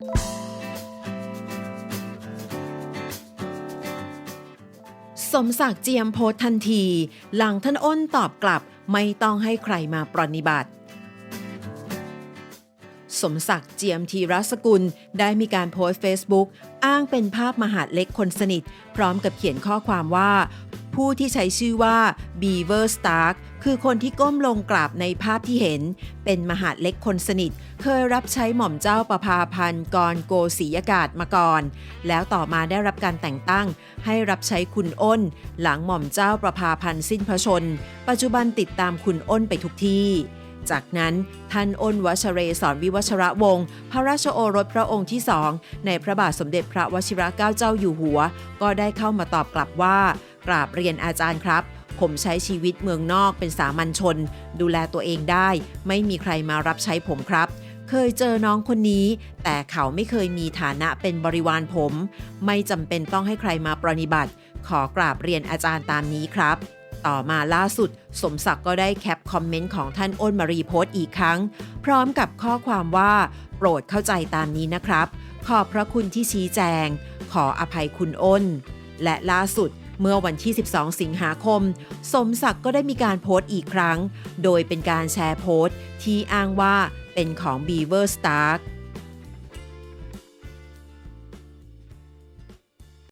สมศักดิ์เจียมโพสทันที หลังท่านอ้นตอบกลับไม่ต้องให้ใครมาปรนนิบัติ สมศักดิ์เจียมธีรสกุลได้มีการโพสต์ Facebook อ้างเป็นภาพมหาดเล็กคนสนิท พร้อมกับเขียนข้อความว่า ผู้ที่ใช้ชื่อว่า Beaver Stark คือคนที่ก้มลงกราบในภาพที่เห็น เป็นมหาดเล็กคนสนิท เคยรับใช้หม่อมเจ้าประภาพันธ์กรโกศรียากาศมาก่อน แล้วต่อมาได้รับการแต่งตั้ง ให้รับใช้คุณอ้น หลังหม่อมเจ้าประภาพันธ์สิ้นพระชน ปัจจุบันติดตามคุณอ้นไปทุกที่จากนั้นท่านอ้นวชเรศรวิวัชระวงศ์พระราชโอรสพระองค์ที่สองในพระบาทสมเด็จพระวชิรเกล้าเจ้าอยู่หัว ก็ได้เข้ามาตอบกลับว่า กราบเรียนอาจารย์ครับ ผมใช้ชีวิตเมืองนอกเป็นสามัญชน ดูแลตัวเองได้ ไม่มีใครมารับใช้ผมครับ เคยเจอน้องคนนี้ แต่เขาไม่เคยมีฐานะเป็นบริวารผม ไม่จำเป็นต้องให้ใครมาปรนนิบัติ ขอกราบเรียนอาจารย์ตามนี้ครับต่อมาล่าสุด สมศักดิ์ก็ได้แคปคอมเมนต์ของท่านอ้นมารีโพสต์อีกครั้ง พร้อมกับข้อความว่า โปรดเข้าใจตามนี้นะครับ ขอบพระคุณที่ชี้แจง ขออภัยคุณอ้น และล่าสุด เมื่อวันที่ 12 สิงหาคม สมศักดิ์ก็ได้มีการโพสต์อีกครั้ง โดยเป็นการแชร์โพสต์ที่อ้างว่าเป็นของ Beaver Stark